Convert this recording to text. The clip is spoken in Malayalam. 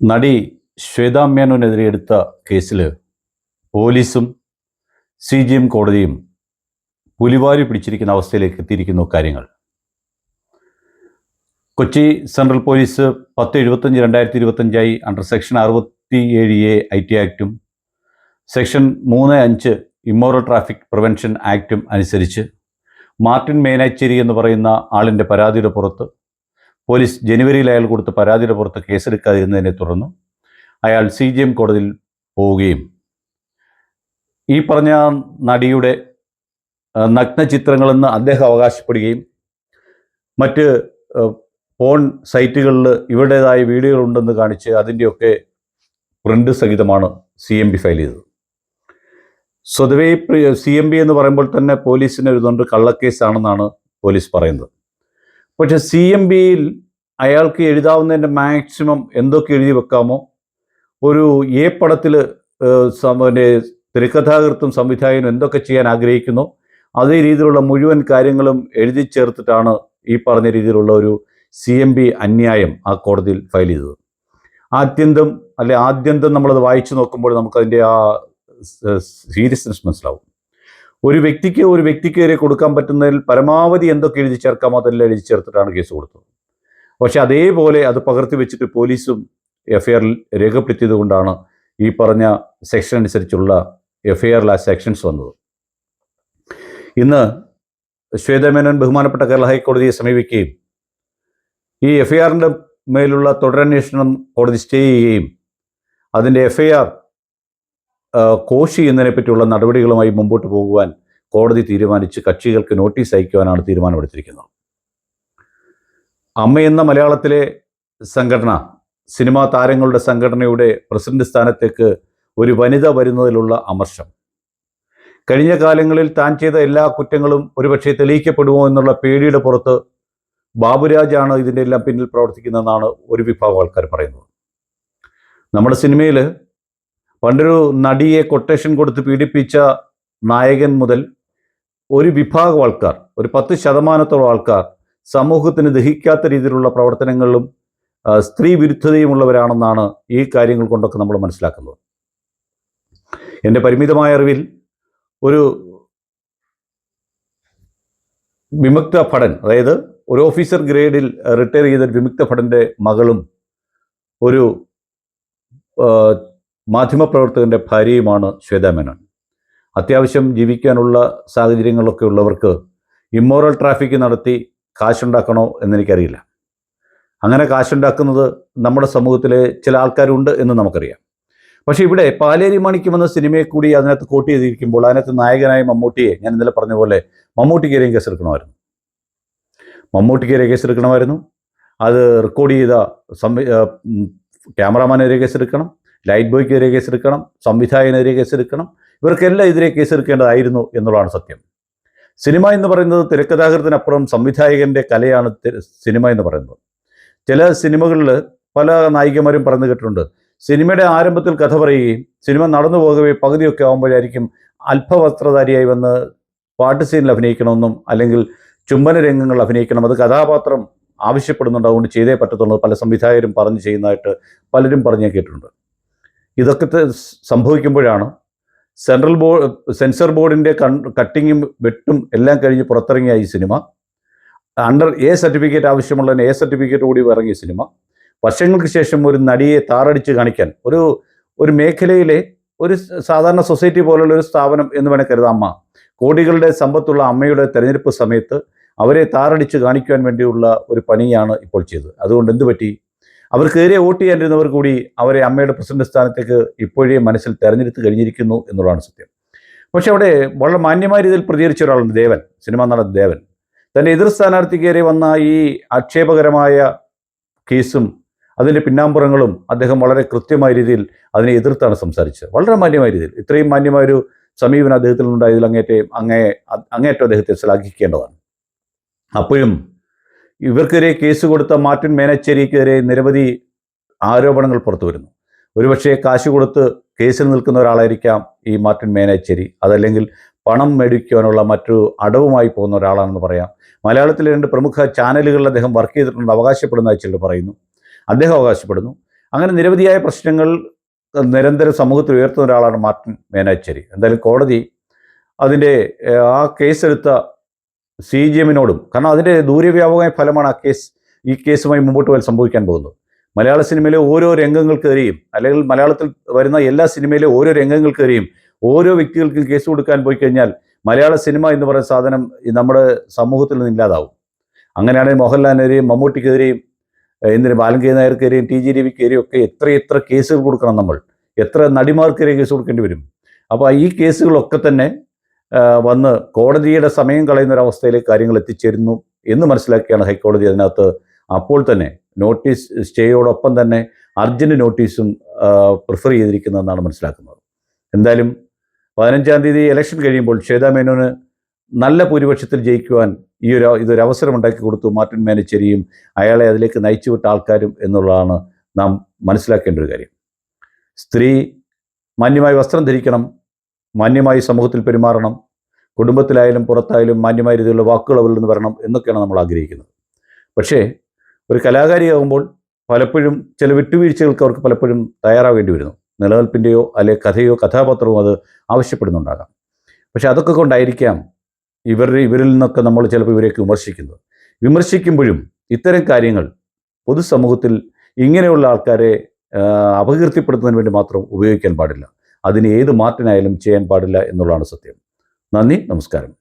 നടി ശ്വേതാ മേനോനെതിരെ എടുത്ത കേസിൽ പോലീസും സി ജി എം കോടതിയും പുലിവാരി പിടിച്ചിരിക്കുന്ന അവസ്ഥയിലേക്ക് എത്തിയിരിക്കുന്നു കാര്യങ്ങൾ. കൊച്ചി സെൻട്രൽ പോലീസ് പത്ത് എഴുപത്തഞ്ച് രണ്ടായിരത്തി ഇരുപത്തഞ്ചായി അണ്ടർ സെക്ഷൻ അറുപത്തി ഏഴ് എ ഐ ടി ആക്റ്റും സെക്ഷൻ മൂന്ന് അഞ്ച് ഇമ്മോറൽ ട്രാഫിക് പ്രിവെൻഷൻ ആക്റ്റും അനുസരിച്ച് മാർട്ടിൻ മേനാച്ചേരി എന്ന് പറയുന്ന ആളിന്റെ പരാതിയുടെ പുറത്ത് പോലീസ് ജനുവരിയിൽ അയാൾ കൊടുത്ത പരാതിയുടെ പുറത്ത് കേസെടുക്കാതിരുന്നതിനെ തുടർന്ന് അയാൾ സി ജി എം കോടതിയിൽ പോവുകയും ഈ പറഞ്ഞ നടിയുടെ നഗ്ന ചിത്രങ്ങളെന്ന് അദ്ദേഹം അവകാശപ്പെടുകയും മറ്റ് ഫോൺ സൈറ്റുകളിൽ ഇവരുടേതായ വീഡിയോകളുണ്ടെന്ന് കാണിച്ച് അതിന്റെയൊക്കെ പ്രിന്റ് സഹിതമാണ് സി എം ബി ഫയൽ ചെയ്തത്. സ്വതവേ സി എം ബി എന്ന് പറയുമ്പോൾ തന്നെ പോലീസിന് ഒരു തൊണ്ട് കള്ളക്കേസാണെന്നാണ് പോലീസ് പറയുന്നത്. പക്ഷേ സി എം ബിയിൽ അയാൾക്ക് എഴുതാവുന്നതിന്റെ മാക്സിമം എന്തൊക്കെ എഴുതി വെക്കാമോ ഒരു എ പടത്തിൽ പിന്നെ തിരക്കഥാകൃത്തും സംവിധായകനും എന്തൊക്കെ ചെയ്യാൻ ആഗ്രഹിക്കുന്നു അതേ രീതിയിലുള്ള മുഴുവൻ കാര്യങ്ങളും എഴുതി ചേർത്തിട്ടാണ് ഈ പറഞ്ഞ രീതിയിലുള്ള ഒരു സി എം ബി അന്യായം ആ കോടതിയിൽ ഫയൽ ചെയ്തത്. ആദ്യന്തം അല്ലെ ആദ്യന്തം നമ്മളത് വായിച്ചു നോക്കുമ്പോൾ നമുക്കതിന്റെ ആ സീരിയസ്നെസ് മനസ്സിലാവും. ഒരു വ്യക്തിക്ക് ഒരു വ്യക്തിക്ക് കൊടുക്കാൻ പറ്റുന്നതിൽ പരമാവധി എന്തൊക്കെ എഴുതി ചേർക്കാമോ അതെല്ലാം എഴുതി ചേർത്തിട്ടാണ് കേസ് കൊടുത്തത്. പക്ഷെ അതേപോലെ അത് പകർത്തി വെച്ചിട്ട് പോലീസും എഫ്ഐആറിൽ രേഖപ്പെടുത്തിയത് കൊണ്ടാണ് ഈ പറഞ്ഞ സെക്ഷൻ അനുസരിച്ചുള്ള എഫ്ഐആറിൽ ആ സെക്ഷൻസ് വന്നത്. ഇന്ന് ശ്വേതമേനോൻ ബഹുമാനപ്പെട്ട കേരള ഹൈക്കോടതിയെ സമീപിക്കുകയും ഈ എഫ്ഐആറിന്റെ മേലുള്ള തുടരന്വേഷണം കോടതി സ്റ്റേ ചെയ്യുകയും അതിന്റെ എഫ്ഐആർ കോഷ് ചെയ്യുന്നതിനെ പറ്റിയുള്ള നടപടികളുമായി മുമ്പോട്ട് പോകുവാൻ കോടതി തീരുമാനിച്ച് കക്ഷികൾക്ക് നോട്ടീസ് അയക്കുവാനാണ് തീരുമാനമെടുത്തിരിക്കുന്നത്. അമ്മ എന്ന മലയാളത്തിലെ സംഘടന സിനിമാ താരങ്ങളുടെ സംഘടനയുടെ പ്രസിഡന്റ് സ്ഥാനത്തേക്ക് ഒരു വനിത വരുന്നതിലുള്ള അമർഷം. കഴിഞ്ഞ കാലങ്ങളിൽ താൻ ചെയ്ത എല്ലാ കുറ്റങ്ങളും ഒരുപക്ഷെ തെളിയിക്കപ്പെടുമോ എന്നുള്ള പേടിയുടെ പുറത്ത് ബാബുരാജാണ് ഇതിന്റെ എല്ലാം പിന്നിൽ പ്രവർത്തിക്കുന്നതെന്നാണ് ഒരു വിഭാഗം ആൾക്കാർ പറയുന്നത്. നമ്മുടെ സിനിമയിൽ പണ്ടൊരു നടിയെ കൊട്ടേഷൻ കൊടുത്ത് പീഡിപ്പിച്ച നായകൻ മുതൽ ഒരു വിഭാഗം ആൾക്കാർ ഒരു പത്ത് ശതമാനത്തോളം ആൾക്കാർ സമൂഹത്തിന് ദഹിക്കാത്ത രീതിയിലുള്ള പ്രവർത്തനങ്ങളിലും സ്ത്രീ വിരുദ്ധതയുമുള്ളവരാണെന്നാണ് ഈ കാര്യങ്ങൾ കൊണ്ടൊക്കെ നമ്മൾ മനസ്സിലാക്കുന്നത്. എന്റെ പരിമിതമായ അറിവിൽ ഒരു വിമുക്ത ഭടൻ അതായത് ഒരു ഓഫീസർ ഗ്രേഡിൽ റിട്ടയർ ചെയ്ത വിമുക്ത ഭടന്റെ മകളും ഒരു മാധ്യമപ്രവർത്തകന്റെ ഭാര്യയുമാണ് ശ്വേതാ മേനോൻ. അത്യാവശ്യം ജീവിക്കാനുള്ള സാഹചര്യങ്ങളൊക്കെ ഉള്ളവർക്ക് ഇമ്മോറൽ ട്രാഫിക് നടത്തി കാശുണ്ടാക്കണോ എന്നെനിക്കറിയില്ല. അങ്ങനെ കാശുണ്ടാക്കുന്നത് നമ്മുടെ സമൂഹത്തിലെ ചില ആൾക്കാരുണ്ട് എന്ന് നമുക്കറിയാം. പക്ഷേ ഇവിടെ പാലേരി മാണിക്യം എന്ന സിനിമയെ കൂടി അതിനകത്ത് കോട്ട് ചെയ്തിരിക്കുമ്പോൾ അതിനകത്ത് നായകനായ മമ്മൂട്ടിയെ ഞാൻ ഇന്നലെ പറഞ്ഞ പോലെ മമ്മൂട്ടിക്കെതിരെയും കേസെടുക്കണമായിരുന്നു. മമ്മൂട്ടിക്കെതിരെ കേസെടുക്കണമായിരുന്നു. അത് റെക്കോർഡ് ചെയ്ത സംവി ക്യാമറാമാനെതിരെ കേസെടുക്കണം ലൈറ്റ് ബോയ്ക്കെതിരെ കേസെടുക്കണം സംവിധായകനെതിരെ കേസെടുക്കണം ഇവർക്കെല്ലാം എതിരെ കേസെടുക്കേണ്ടതായിരുന്നു എന്നുള്ളതാണ് സത്യം. സിനിമ എന്ന് പറയുന്നത് തിരക്കഥാകൃത്തിനപ്പുറം സംവിധായകന്റെ കലയാണ് സിനിമ എന്ന് പറയുന്നത്. ചില സിനിമകളിൽ പല നായികമാരും പറഞ്ഞു കേട്ടിട്ടുണ്ട്. സിനിമയുടെ ആരംഭത്തിൽ കഥ പറയുകയും സിനിമ നടന്നു പോകവേ പകുതിയൊക്കെ ആകുമ്പോഴായിരിക്കും അല്പവസ്ത്രധാരിയായി വന്ന് പാട്ട് സീനിൽ അഭിനയിക്കണമെന്നും അല്ലെങ്കിൽ ചുംബന രംഗങ്ങൾ അഭിനയിക്കണം. അത് കഥാപാത്രം ആവശ്യപ്പെടുന്നുണ്ട്. അതുകൊണ്ട് ചെയ്തേ പറ്റത്തുള്ളൂ. പല സംവിധായകരും പറഞ്ഞു ചെയ്യുന്നതായിട്ട് പലരും പറഞ്ഞു കേട്ടിട്ടുണ്ട്. ഇതൊക്കെ സംഭവിക്കുമ്പോഴാണ് സെൻട്രൽ ബോർഡ് സെൻസർ ബോർഡിന്റെ കൺ കട്ടിങ്ങും വെട്ടും എല്ലാം കഴിഞ്ഞ് പുറത്തിറങ്ങിയ ഈ സിനിമ അണ്ടർ എ സർട്ടിഫിക്കറ്റ് ആവശ്യമുള്ളതിന് എ സർട്ടിഫിക്കറ്റ് കൂടി ഇറങ്ങിയ സിനിമ വർഷങ്ങൾക്ക് ശേഷം ഒരു നടിയെ താറടിച്ച് കാണിക്കാൻ ഒരു ഒരു മേഖലയിലെ ഒരു സാധാരണ സൊസൈറ്റി പോലുള്ള ഒരു സ്ഥാപനം എന്ന് വേണേൽ കരുതാം അമ്മ. കോടികളുടെ സമ്പത്തുള്ള അമ്മയുടെ തെരഞ്ഞെടുപ്പ് സമയത്ത് അവരെ താറടിച്ച് കാണിക്കുവാൻ വേണ്ടിയുള്ള ഒരു പണിയാണ് ഇപ്പോൾ ചെയ്തത്. അതുകൊണ്ട് എന്ത് പറ്റി അവർക്കെതിരെ വോട്ട് ചെയ്യാനിരുന്നവർ കൂടി അവരെ അമ്മയുടെ പ്രസിഡന്റ് സ്ഥാനത്തേക്ക് ഇപ്പോഴേ മനസ്സിൽ തെരഞ്ഞെടുത്ത് കഴിഞ്ഞിരിക്കുന്നു എന്നുള്ളതാണ് സത്യം. പക്ഷെ അവിടെ വളരെ മാന്യമായ രീതിയിൽ പ്രതികരിച്ച ഒരാളുണ്ട് ദേവൻ സിനിമാ നടൻ ദേവൻ. തന്റെ എതിർ സ്ഥാനാർത്ഥിക്കേറെ വന്ന ഈ ആക്ഷേപകരമായ കേസും അതിന്റെ പിന്നാമ്പുറങ്ങളും അദ്ദേഹം വളരെ കൃത്യമായ രീതിയിൽ അതിനെ എതിർത്താണ് സംസാരിച്ചത്. വളരെ മാന്യമായ രീതിയിൽ. ഇത്രയും മാന്യമായൊരു സമീപനം അദ്ദേഹത്തിൽ ഉണ്ടായതിൽ അങ്ങേറ്റേ അങ്ങേ അങ്ങേറ്റം അദ്ദേഹത്തെ ശ്ലാഘിക്കേണ്ടതാണ്. അപ്പോഴും ഇവർക്കെതിരെ കേസ് കൊടുത്ത മാർട്ടിൻ മേനച്ചേരിക്കെതിരെ നിരവധി ആരോപണങ്ങൾ പുറത്തു വരുന്നു. ഒരുപക്ഷെ കാശ് കൊടുത്ത് കേസിൽ നിൽക്കുന്ന ഒരാളായിരിക്കാം ഈ മാർട്ടിൻ മേനച്ചേരി. അതല്ലെങ്കിൽ പണം മേടിക്കുവാനുള്ള മറ്റൊരു അടവുമായി പോകുന്ന ഒരാളാണെന്ന് പറയാം. മലയാളത്തിലെ രണ്ട് പ്രമുഖ ചാനലുകളിൽ അദ്ദേഹം വർക്ക് ചെയ്തിട്ടുണ്ട്. അവകാശപ്പെടുന്നതായി ചിലർ പറയുന്നു. അദ്ദേഹം അവകാശപ്പെടുന്നു. അങ്ങനെ നിരവധിയായ പ്രശ്നങ്ങൾ നിരന്തരം സമൂഹത്തിൽ ഉയർത്തുന്ന ഒരാളാണ് മാർട്ടിൻ മേനാച്ചേരി. എന്തായാലും കോടതി അതിന്റെ ആ കേസെടുത്ത സി ജി എമ്മിനോടും കാരണം അതിന്റെ ദൂരവ്യാപകമായ ഫലമാണ് ആ കേസ് ഈ കേസുമായി മുമ്പോട്ട് പോയാൽ സംഭവിക്കാൻ പോകുന്നത്. മലയാള സിനിമയിലെ ഓരോ രംഗങ്ങൾക്കേറിയും അല്ലെങ്കിൽ മലയാളത്തിൽ വരുന്ന എല്ലാ സിനിമയിലെ ഓരോ രംഗങ്ങൾക്കേറിയും ഓരോ വ്യക്തികൾക്കും കേസ് കൊടുക്കാൻ പോയി കഴിഞ്ഞാൽ മലയാള സിനിമ എന്ന് പറയുന്ന സാധനം നമ്മുടെ സമൂഹത്തിൽ നിന്ന് ഇല്ലാതാവും. അങ്ങനെയാണെങ്കിൽ മോഹൻലാലിനെതിരെയും മമ്മൂട്ടിക്കെതിരെയും എന്തിന് ബാലങ്കേ നായർക്കെതിരെയും ടി ജി രവിക്കെതിരെയും ഒക്കെ എത്ര എത്ര കേസുകൾ കൊടുക്കണം നമ്മൾ. എത്ര നടിമാർക്കെതിരെ കേസ് കൊടുക്കേണ്ടി വരും. അപ്പോൾ ഈ കേസുകളൊക്കെ തന്നെ വന്ന് കോടതിയുടെ സമയം കളയുന്ന ഒരു അവസ്ഥയിലേക്ക് കാര്യങ്ങൾ എത്തിച്ചേരുന്നു എന്ന് മനസ്സിലാക്കിയാണ് ഹൈക്കോടതി അതിനകത്ത്. അപ്പോൾ തന്നെ നോട്ടീസ് സ്റ്റേയോടൊപ്പം തന്നെ അർജന്റ് നോട്ടീസും പ്രിഫർ ചെയ്തിരിക്കുന്നതെന്നാണ് മനസ്സിലാക്കുന്നത്. എന്തായാലും പതിനഞ്ചാം തീയതി ഇലക്ഷൻ കഴിയുമ്പോൾ ശ്വേതാ മേനോന് നല്ല ഭൂരിപക്ഷത്തിൽ ജയിക്കുവാൻ ഈ ഒരു ഇതൊരു അവസരം ഉണ്ടാക്കി കൊടുത്തു. മാർട്ടിൻ മേനച്ചേരിയും അയാളെ അതിലേക്ക് നയിച്ചുവിട്ട ആൾക്കാരും എന്നുള്ളതാണ് നാം മനസ്സിലാക്കേണ്ട ഒരു കാര്യം. സ്ത്രീ മാന്യമായി വസ്ത്രം ധരിക്കണം മാന്യമായി സമൂഹത്തിൽ പെരുമാറണം. കുടുംബത്തിലായാലും പുറത്തായാലും മാന്യമായ രീതിയിലുള്ള വാക്കുകൾ അവരിൽ നിന്ന് വരണം എന്നൊക്കെയാണ് നമ്മൾ ആഗ്രഹിക്കുന്നത്. പക്ഷേ ഒരു കലാകാരിയാകുമ്പോൾ പലപ്പോഴും ചില വിട്ടുവീഴ്ചകൾക്ക് അവർക്ക് പലപ്പോഴും തയ്യാറാവേണ്ടി വരുന്നു. നിലനിൽപ്പിന്റെയോ അല്ലെ കഥയോ കഥാപാത്രമോ അത് ആവശ്യപ്പെടുന്നുണ്ടാകാം. പക്ഷെ അതൊക്കെ കൊണ്ടായിരിക്കാം ഇവരുടെ ഇവരിൽ നിന്നൊക്കെ നമ്മൾ ചിലപ്പോൾ ഇവരെയൊക്കെ വിമർശിക്കുന്നത്. വിമർശിക്കുമ്പോഴും ഇത്തരം കാര്യങ്ങൾ പൊതുസമൂഹത്തിൽ ഇങ്ങനെയുള്ള ആൾക്കാരെ അപകീർത്തിപ്പെടുത്തുന്നതിന് വേണ്ടി മാത്രം ഉപയോഗിക്കാൻ പാടില്ല. അതിന് ഏത് മാർട്ടിനായാലും ചെയ്യാൻ പാടില്ല എന്നുള്ളതാണ് സത്യം. നന്ദി നമസ്കാരം.